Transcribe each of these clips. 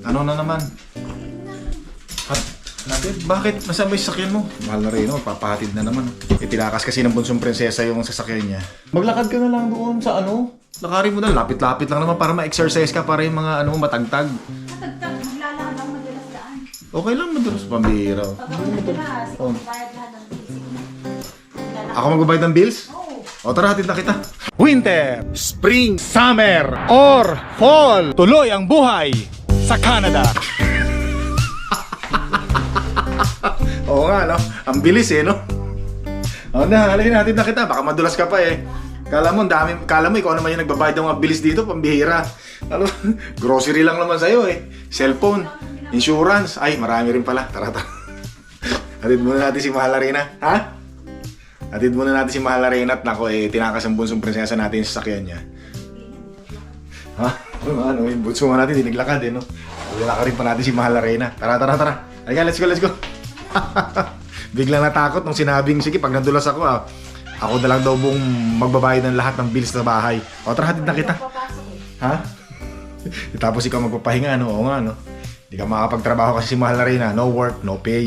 Ano na naman? Hat, natin, bakit? Nasa may sasakyan mo? Mahal na rin, no? Papahatid na naman. Itinakas kasi ng bunsong prinsesa yung sasakyan niya. Maglakad ka na lang doon sa ano? Lakarin mo na, lapit-lapit lang naman para ma-exercise ka para yung mga ano, matagtag. Matagtag, maglalakad ang madalas daan. Okay lang, madalas pambira. Pag ako madalas, Oh. bayad lahat ng. Maglalakad. Ako magbabayad ng bills? Oo. O tara, hatid na kita. Winter, Spring, Summer, or Fall. Tuloy ang buhay sa Canada. Oo nga, no? Ang bilis eh, no? O na, halin natin na kita. Baka madulas ka pa eh. Kala mo, dami, kala mo, ikaw naman yung nagbabayad ng mga bilis dito, pambihira. Ano, grocery lang naman sa'yo eh. Cellphone, insurance. Ay, marami rin pala. Tara, tara. Hatid muna natin si Mahal Arena. Ha? Atid muna natin si Mahal Arena at nako eh, tinakas ang bunsong prinsesa natin sa sakyan niya. Ha? Ano, yung bunso nga natin, diniglakad eh, no? Lalakarin pa natin si Mahal Arena. Tara, tara, tara. Halika, let's go, let's go. Biglang natakot nung sinabing, sige, pag nandulas ako, ah, ako na lang daw buong magbabayad ng lahat ng bills sa bahay. O, tara, hatid na kita. Eh. Ha? Tapos ikaw magpapahinga, no? Oo nga, no? Hindi ka makapagtrabaho kasi si Mahal Arena. No work, no pay.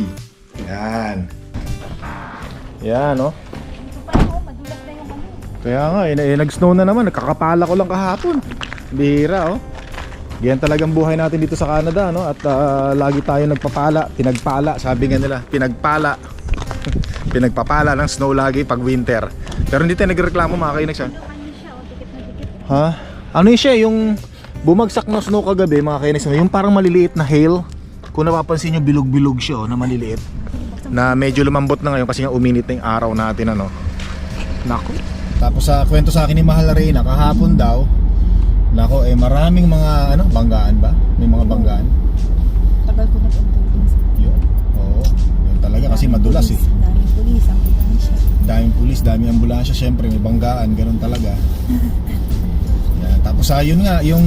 Yan. Yan, no? Ano. Kaya nga, eh, eh, nag-snow na naman. Nagkakapala ko lang kahapon. Bihira, oh. Yan talagang buhay natin dito sa Canada, no? At ah, lagi tayo nagpapala, pinagpala, sabi nga nila, pinagpala. Pinagpapala ng snow lagi pag winter. Pero hindi tayo nagreklamo mga kainex, ha? Ano siya, oh. Ha? Ano yun siya? Yung bumagsak na snow kagabi, mga kainex, yung parang maliliit na hail. Kung napapansin nyo, bilog-bilog siya, oh, na maliliit. Na medyo lumambot na ngayon kasi nga uminit na yung araw natin, ano? Nako. Tapos sa kwento sa akin ni Mahal Reyna, kahapon daw, nako, eh maraming mga, ano, banggaan ba? May mga banggaan. Tagal ko nag-ambulance. Yun. Oo. Yun talaga kasi madulas eh. Daming pulis, ang ambulansya. daming pulis, daming ambulansya, syempre may banggaan, ganun talaga. Yan. Tapos ayun nga, yung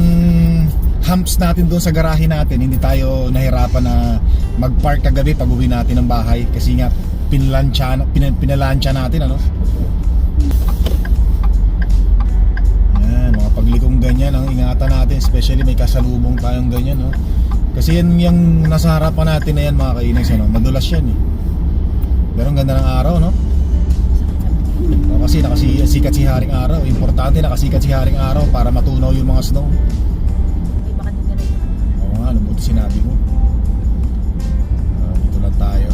humps natin doon sa garahe natin, hindi tayo nahirapan na mag-park kagabi pag uwi natin ng bahay kasi nga pinalansya, pin, pinalansya natin ano. Ganyan ang ingatan natin, especially may kasalubong tayong ganyan no. Kasi yan yung nasa harapan natin na yan mga kainags ano, madulas yan eh. Pero ang ganda ng araw no. O, kasi nakasikat si Haring Araw. Importante nakasikat si Haring Araw para matunaw yung mga snow. Oo nga, ano buti sinabi mo. Ah, dito lang tayo.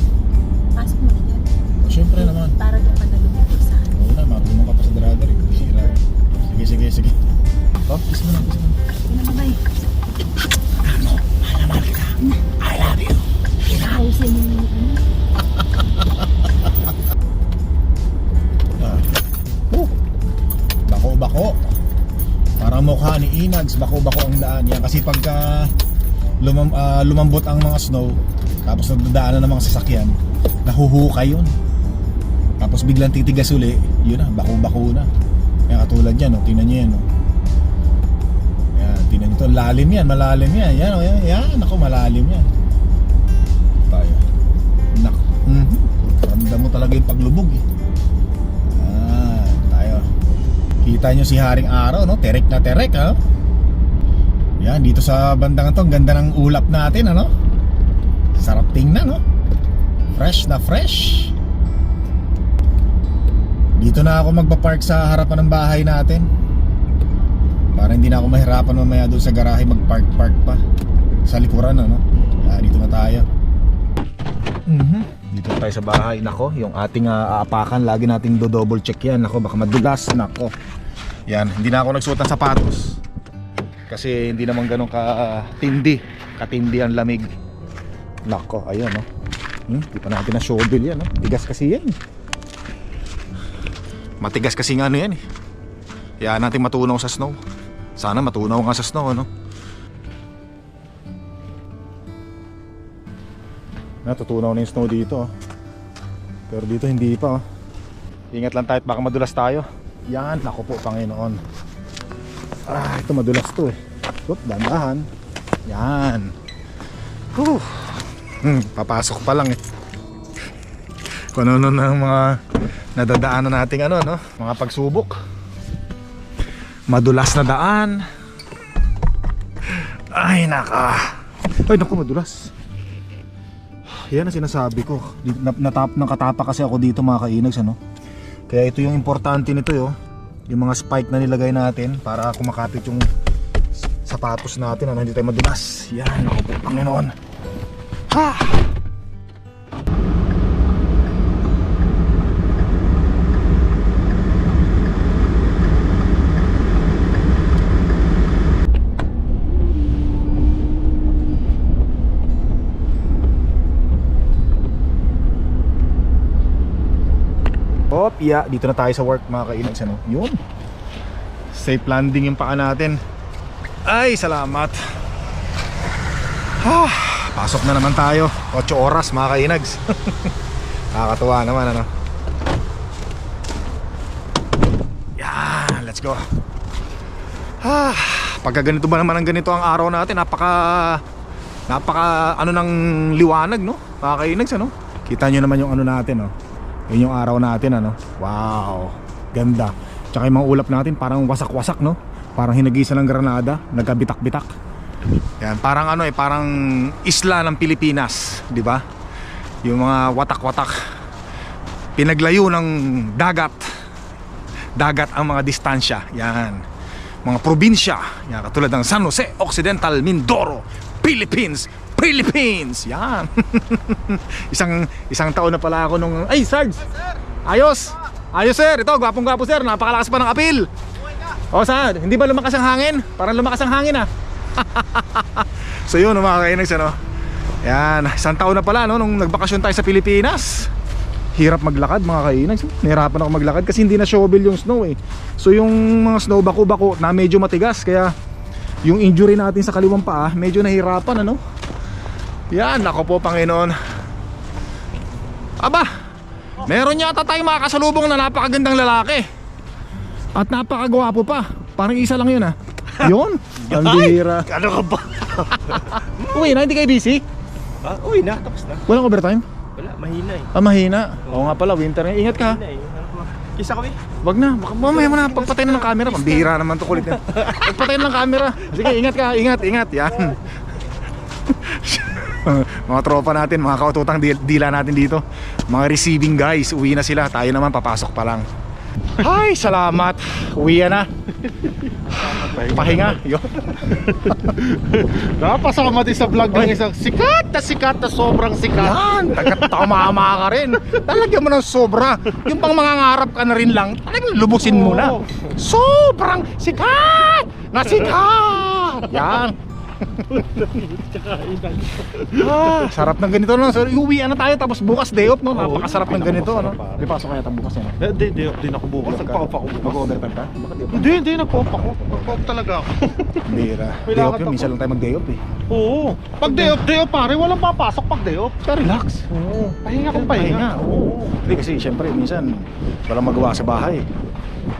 Pasok mo na. O, syempre naman. Para doon ka na lumipot sa akin. Oo na, marunong ka pa sa driver. eh. Sira. Sige, sige, sige. Oh, kiss mo na, kiss mo na. Pinamabay. I love you. Yung ano. Ah. Oh. Bako, bako. Parang mukha ni Inags, bako-bako ang daan yan. Kasi pagka lumam, ah, lumambot ang mga snow, tapos nagdadaanan ng mga sasakyan, nahuhukay yun. Tapos biglang titigas uli, yun na, bako-bako na. Kaya katulad yan, oh, tingnan nyo yan. Oh. Yan, tingnan nyo to, lalim yan, malalim yan. Yan, oh, yan, yan, ako malalim yan. Tayo. Nak, mhm. Ramdam mo talaga yung paglubog eh. Ah, tayo. Kita nyo si Haring Araw, no? Terek na terek, ha? Yan, dito sa bandang to, ang ganda ng ulap natin, ano? Sarap tingnan, no? Fresh na fresh. Dito na ako magpa-park sa harapan ng bahay natin. Para hindi na ako mahirapan mamaya doon sa garahe mag-park-park pa. Sa likuran, ano? Ah, dito na tayo. Mhm. Dito tayo sa bahay. Nako, yung ating ah, aapakan, lagi nating do-double check yan. Nako, baka madulas. Nako. Yan, hindi na ako nagsuot ng sapatos. Kasi hindi naman ganun ka-tindi. Katindi ang lamig. Nako, ayun, no? Hmm, di pa natin na shovel yan, no? Tigas kasi yan. Matigas kasi nga ano yan, eh. Kaya natin matunaw sa snow. Sana matunaw nga sa snow, ano? Natutunaw na yung snow dito. oh. Pero dito hindi pa. oh. Ingat lang tayo at baka madulas tayo. Yan, ako po Panginoon. Ah, ito madulas to eh. Oop, dandahan. Yan. Whew. Hmm, papasok pa lang eh. Kung ano na mga nadadaanan nating ano, no? Mga pagsubok. Madulas na daan. Ay, naka. Ay, naku, madulas. Yan ang sinasabi ko. Natap, nakatapa kasi ako dito mga kainags, ano? Kaya ito yung importante nito, yo. Yung mga spike na nilagay natin para kumakapit yung sapatos natin, ano? Hindi tayo madulas. Yan, ako po, Panginoon. Ha! Yeah, dito na tayo sa work mga kainags, ano? Yun. Safe landing yung paa natin. Ay, salamat. Ah, pasok na naman tayo. 8 oras mga kainags. Nakakatuwa naman ano. Yan, let's go. Ah, pagka ganito ba naman ang ganito ang araw natin, napaka napaka ano ng liwanag no? Mga kainags ano? Kita nyo naman yung ano natin no? Yun yung araw natin ano. Wow, ganda. Tsaka yung mga ulap natin parang wasak-wasak no? Parang hinagisa ng granada, nagkabitak-bitak. Yan, parang ano eh, parang isla ng Pilipinas, di ba? Yung mga watak-watak. Pinaglayo ng dagat. Dagat ang mga distansya. Yan. Mga probinsya. Yan, katulad ng San Jose Occidental, Mindoro, Philippines. Philippines! Yan. isang isang taon na pala ako nung Ay, Sarge! Ayos! Ayos, sir! Ito, gwapong-gwapo, sir. Napakalakas pa ng apil. O, saan? Hindi ba lumakas ang hangin? Parang lumakas ang hangin, ah. So yun mga kainags ano Yan, isang taon na pala no, nung nagbakasyon tayo sa Pilipinas Hirap maglakad mga kainags Nahirapan ako maglakad kasi hindi na shovel yung snow eh So yung mga snow bako-bako na medyo matigas Kaya yung injury natin sa kaliwang paa Medyo nahirapan ano Yan, ako po Panginoon Aba, meron yata tayong makakasalubong na napakagandang lalaki At napakagwapo pa Parang isa lang yun ah Yun, ang bihira Ano ka ba? Uwi na, hindi kayo busy? Ah, uy na, tapos na. Walang overtime? Wala, mahina eh. Ah, mahina. Oo nga pala, winter na. Ingat ka. Mahina eh. Ano? Kisa kami. Wag na, baka mamaya mo na pagpatay na ng camera. Pambihira naman to kulit yan. Pagpatay na ng camera. Sige, ingat ka, ingat, ingat. Yan. mga tropa natin, mga kaututang dil- dila natin dito. Mga receiving guys, uwi na sila. Tayo naman, papasok pa lang. Ay, salamat. Uwi na. Pahinga. Yun. Napasama din sa vlog ng isang sikat na sikat na sobrang sikat. Yan, tagat tumama ka rin. Talagyan mo ng sobra. Yung pang mga ngarap ka na rin lang, talagang lubusin mo na. Sobrang sikat! Na sikat! Yan. Ah, sarap ng ganito no. So, uwi na tayo tapos bukas day off no. Oo, Napakasarap ng ganito pare. May pasok kaya tayo bukas yan. Eh, Hindi, hindi, hindi ako bukas. Nagpa-off ako bukas. Mag-overtime ka? Di Hindi, hindi, nagpa-off ako. Nagpa-off talaga ako. Bira. May Day off lakad yun, ako. minsan lang tayo mag-day off eh. Oo. Pag day off, day off pare, walang papasok pag day off. Kaya relax. Oo. Pahinga kung pahinga. Oo. Hindi kasi syempre minsan walang magawa sa bahay.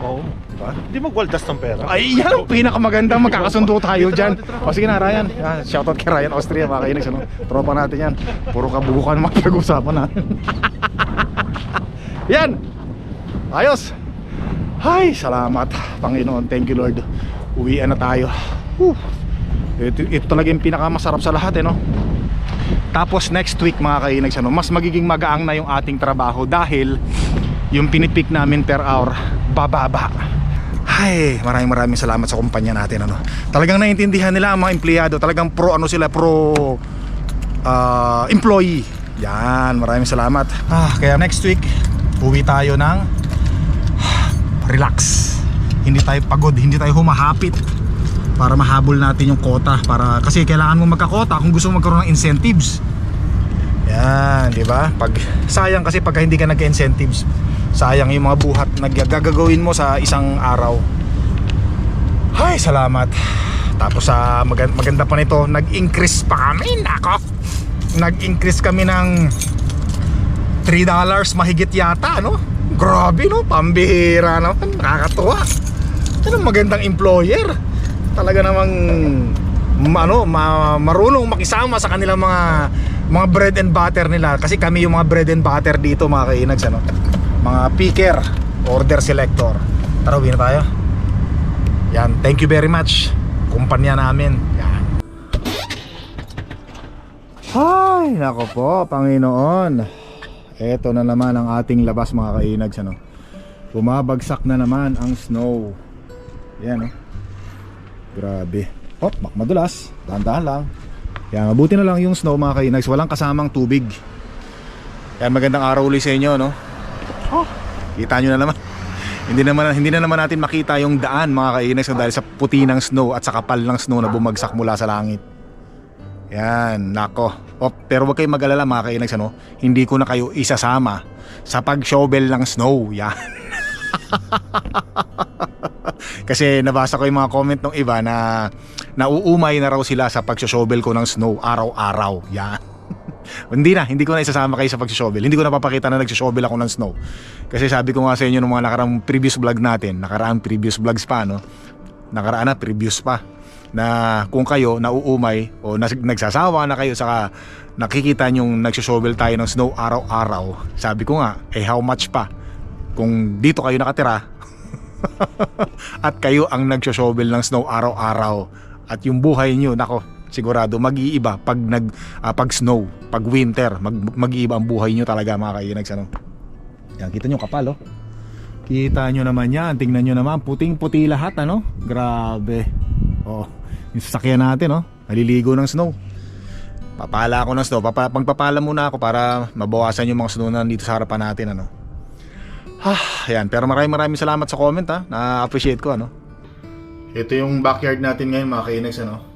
Oo. Diba? Hindi magwaldas ng pera. Ay, yan ang pinakamagandang magkakasundo tayo dyan. O sige na, Ryan. Yan, shoutout kay Ryan Austria, mga kainis. Ano? Tropa natin yan. Puro kabukukan ang mapag-usapan natin. yan! Ayos! Ay, salamat, Panginoon. Thank you, Lord. Uwian na tayo. Whew. Ito, ito talaga yung pinakamasarap sa lahat, eh, no? Tapos next week mga kainags ano, mas magiging magaang na yung ating trabaho dahil yung pinipik namin per hour bababa. Ay, maraming maraming salamat sa kumpanya natin ano. Talagang naiintindihan nila ang mga empleyado, talagang pro ano sila, pro ah, employee. Yan, maraming salamat. Ah, kaya next week uwi tayo ng relax. Hindi tayo pagod, hindi tayo humahapit para mahabol natin yung quota para kasi kailangan mo magkakota kung gusto mo magkaroon ng incentives. Yan, di ba? Pag sayang kasi pag hindi ka nagka-incentives, sayang yung mga buhat na gagagawin mo sa isang araw. Ay, salamat. Tapos sa maganda, maganda pa nito, nag-increase pa kami. Nako. Nag-increase kami ng 3 dollars mahigit yata, no? Grabe, no? Pambihira naman. Nakakatuwa. Ano magandang employer. Talaga namang ma- ano, ma- marunong makisama sa kanilang mga mga bread and butter nila kasi kami yung mga bread and butter dito mga kainags ano. Mga picker, order selector. Tara, uwi na tayo. Yan, thank you very much. Kumpanya namin. Yan. Ay, nako po, Panginoon. Ito na naman ang ating labas mga kainags ano. Bumabagsak na naman ang snow. Yan oh. Grabe. Hop, mak madulas. Dahan-dahan lang. Kaya mabuti na lang yung snow mga kainags. Walang kasamang tubig. Kaya magandang araw ulit sa inyo no. Oh, kita nyo na naman. hindi naman hindi na naman natin makita yung daan mga no, dahil sa puti ng snow at sa kapal ng snow na bumagsak mula sa langit. Yan, nako. O, pero wag kayong mag-alala mga kainags ano, hindi ko na kayo isasama sa pag-shovel ng snow. Yan. Kasi nabasa ko yung mga comment ng iba na nauumay na raw sila sa pag-shovel ko ng snow araw-araw. Yan. Hindi na, hindi ko na isasama kayo sa pag-shovel. Hindi ko na papakita na nag-shovel ako ng snow. Kasi sabi ko nga sa inyo ng mga nakaraang previous vlog natin, nakaraang previous vlogs pa, no? Nakaraan na, previous pa na kung kayo nauumay o nagsasawa na kayo saka nakikita nyong nagsoshovel tayo ng snow araw-araw sabi ko nga eh how much pa kung dito kayo nakatira at kayo ang nagsoshovel ng snow araw-araw at yung buhay nyo nako sigurado mag-iiba pag nag ah, pag snow pag winter. Mag, mag-iiba ang buhay nyo talaga mga kainags ano? Yan kita nyo kapal oh. Kita nyo naman yan, tingnan nyo naman, puting-puti lahat ano? Grabe. Oh, yung sasakyan natin oh. Naliligo ng snow. Papala ako ng snow, Papa, pagpapala muna ako para mabawasan yung mga snow na nandito sa harapan natin ano? Ah, yan, pero maraming maraming salamat sa comment ha? Na-appreciate ko ano? Ito yung backyard natin ngayon mga kainags ano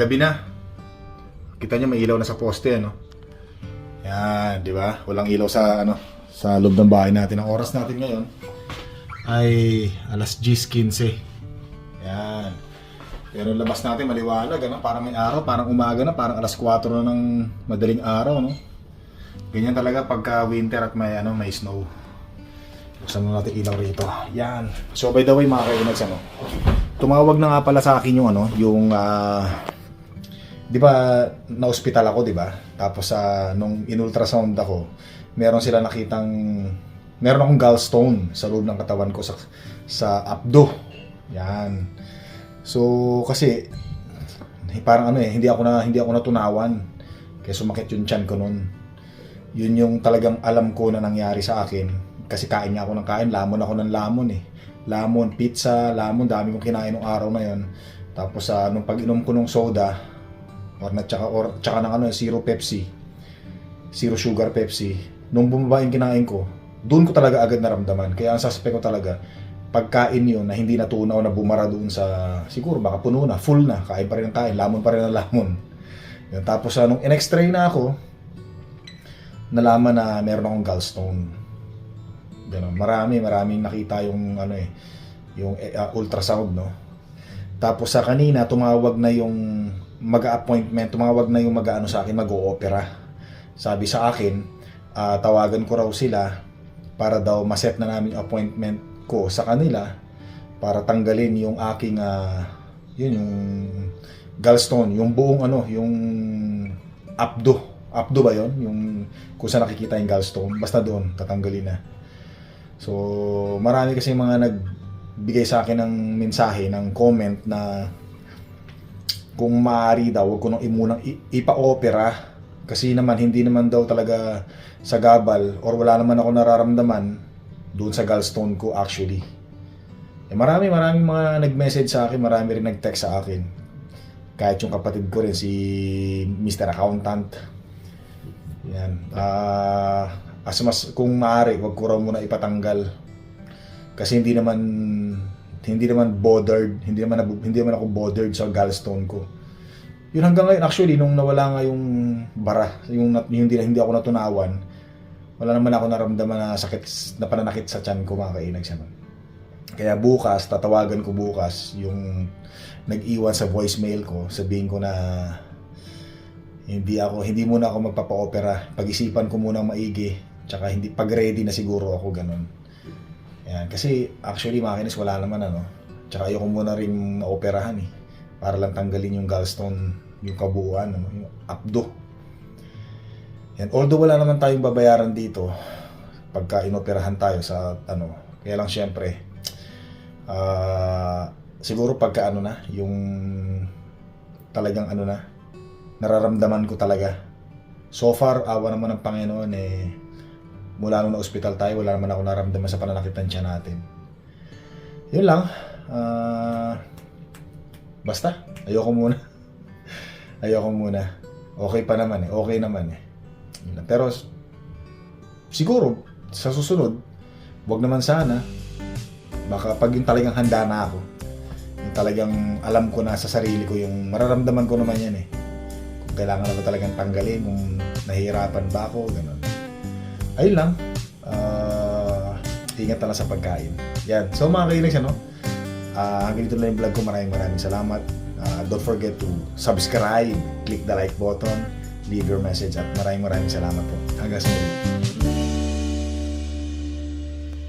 Gabi na Kita nyo may ilaw na sa poste ano Yan, di ba? Walang ilaw sa ano sa loob ng bahay natin. Ang oras natin ngayon ay alas 10.15. Yan. Pero labas natin maliwanag, ano? parang may araw, parang umaga na, parang alas 4 na ng madaling araw, no? Ganyan talaga pagka winter at may ano, may snow. Buksan mo natin ilaw rito. Yan. So by the way mga kainags, ano? Tumawag na nga pala sa akin yung ano, yung ah, 'di ba na-hospital ako, 'di ba? Tapos sa nung in-ultrasound ako, meron sila nakitang meron akong gallstone sa loob ng katawan ko sa sa abdo. Yan. So kasi parang ano eh, hindi ako na hindi ako natunawan. Kaya sumakit yung tiyan ko noon. Yun yung talagang alam ko na nangyari sa akin. Kasi kain nga ako ng kain, lamon ako ng lamon eh. Lamon, pizza, lamon, dami kong kinain ng araw na yon. Tapos sa nung pag-inom ko ng soda, or na tsaka, or, tsaka ng ano, zero Pepsi, zero sugar Pepsi, nung bumaba yung kinain ko, doon ko talaga agad naramdaman. Kaya ang suspect ko talaga, pagkain yun na hindi natunaw na bumara doon sa, siguro baka puno na, full na, kain pa rin ng kain, lamon pa rin ng lamon. Yun, tapos uh, nung in-x-ray na ako, nalaman na meron akong gallstone. Ganun. Marami, maraming nakita yung ano eh, yung uh, ultrasound, no. Tapos sa kanina tumawag na yung mag-appointment, tumawag na yung mag-ano sa akin, mag-oopera. Sabi sa akin, ah, tawagan ko raw sila para daw maset na namin appointment ko sa kanila para tanggalin yung aking ah, yun yung gallstone, yung buong ano, yung abdo. Abdo ba yon Yung kung saan nakikita yung gallstone. Basta doon, tatanggalin na. So, marami kasi mga nagbigay sa akin ng mensahe, ng comment na kung maaari daw, wag ko nang imunang ipa-opera kasi naman hindi naman daw talaga sa gabal or wala naman ako nararamdaman doon sa gallstone ko actually. Eh, marami maraming mga nag-message sa akin, marami rin nag-text sa akin. Kahit yung kapatid ko rin si Mr. Accountant. Yan. Ah, as mas kung maaari, wag ko raw muna ipatanggal. Kasi hindi naman hindi naman bothered, hindi naman hindi naman ako bothered sa gallstone ko. Yun hanggang ngayon actually nung nawala nga yung bara, yung, hindi, hindi ako natunawan, wala naman ako naramdaman na sakit na pananakit sa tiyan ko mga kainag siya. Kaya bukas, tatawagan ko bukas yung nag-iwan sa voicemail ko, sabihin ko na hindi ako hindi muna ako magpapa-opera. Pag-isipan ko muna maigi, tsaka hindi pag ready na siguro ako ganun. Yan, kasi actually makinis wala naman ano. Tsaka ayoko muna rin maoperahan eh. Para lang tanggalin yung gallstone, yung kabuuan, ano, yung abdo. Yan, although wala naman tayong babayaran dito pagka inoperahan tayo sa ano, kaya lang syempre ah siguro pagka ano na, yung talagang ano na, nararamdaman ko talaga so far, awa naman ng Panginoon eh, mula nung na-hospital tayo, wala naman ako naramdaman sa pananakit ng natin. Yun lang. Ah, basta, ayoko muna. ayoko muna. Okay pa naman eh. Okay naman eh. Yun lang. Pero, siguro, sa susunod, wag naman sana. Baka pag yung talagang handa na ako, yung talagang alam ko na sa sarili ko, yung mararamdaman ko naman yan eh. Kung kailangan na ba talagang tanggalin, kung nahihirapan ba ako, ganun. Ayun lang. Ah, ingat na lang sa pagkain. Yan. So mga kainis, ano? Ah, hanggang dito lang yung vlog ko. Maraming maraming salamat. Ah, don't forget to subscribe, click the like button, leave your message at maraming maraming salamat po. Hanggang sa muli.